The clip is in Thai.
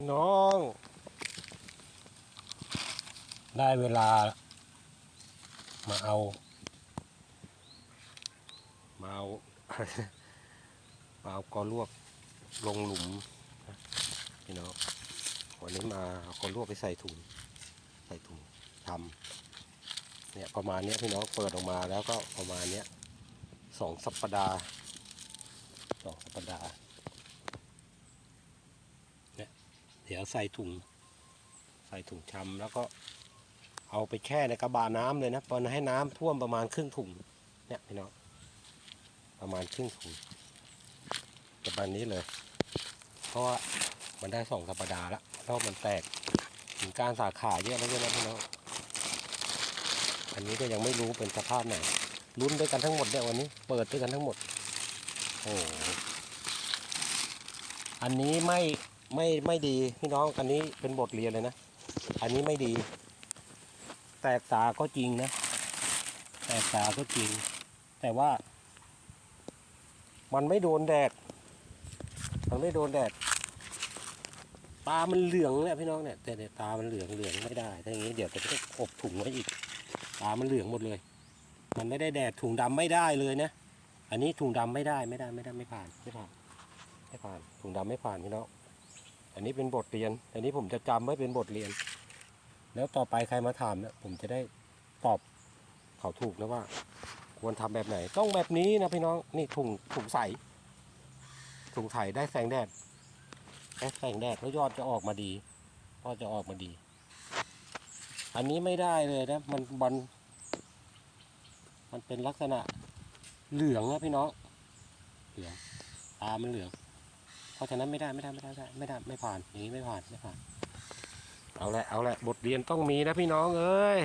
น้อง ได้เวลา มาเอา มาเอามาเอากอลวกลงหลุมนะพี่น้องวันนี้มาเอากอลวกไปใส่ถุงใส่ถุงทำเนี่ยประมาณนี้พี่น้องเปิดออกมาแล้วก็ประมาณนี้สองสัปดาห์สองสัปดาห์ เดี๋ ยวใส่ถุง ใส่ถุงชำแล้วก็เอาไปแช่ในกระบะน้ำเลยนะตอนให้น้ำท่วมประมาณครึ่งถุงเนี่ยพี่น้องประมาณครึ่งถุงประมาณนี้เลย เพราะว่ามันได้สองสัปดาห์แล้วแล้วมันแตกถึงการสาขาเยอะแล้วด้วยนะพี่น้องอันนี้ก็ยังไม่รู้เป็นสภาพไหนลุ้นด้วยกันทั้งหมดเนี่ยวันนี้ เปิดด้วยกันทั้งหมดโอ้โหอันนี้ไม่ ไม่ไม่ดีพี่น้องอันนี้เป็นบทเรียนเลยนะ อันนี้ไม่ดี แตกตาก็จริงนะ แตกตาก็จริง แต่ว่า มันไม่โดนแดด มันไม่โดนแดด ตา มันเหลืองเนี่ยพี่น้องเนี่ยแต่เนี่ยตา มันเหลืองเหลืองไม่ได้ ถ้าอย่างนี้เดี๋ยวจะต้องอบถุงไว้อีก ตา มันเหลืองหมดเลย มันไม่ได้แดดถุงดำไม่ได้เลยนะ อันนี้ถุงดำไม่ได้ไม่ได้ไม่ได้ไม่ผ่านไม่ผ่านไม่ผ่านถุงดำไม่ผ่านพี่น้อง อันนี้เป็นบทเรียน อันนี้ผมจะจำไว้เป็นบทเรียน แล้วต่อไปใครมาถามเนี่ยผมจะได้ตอบเขาถูกนะว่า ควรทำแบบไหน ต้องแบบนี้นะพี่น้องนี่ถุงถุงใสถุงใสได้แสงแดดได้แสงแดดแล้วยอดจะออกมาดียอดจะออกมาดี อันนี้ไม่ได้เลยนะมันบอลมันเป็นลักษณะเหลืองนะพี่น้องเหลืองตามันเหลือง เพราะฉะนั้นไม่ได้ไม่ได้ไม่ได้ไม่ได้ไม่ผ่านอย่างนี้ไม่ผ่านไม่ผ่าน เอาละเอาละบทเรียนต้องมีนะพี่น้องเอ้ย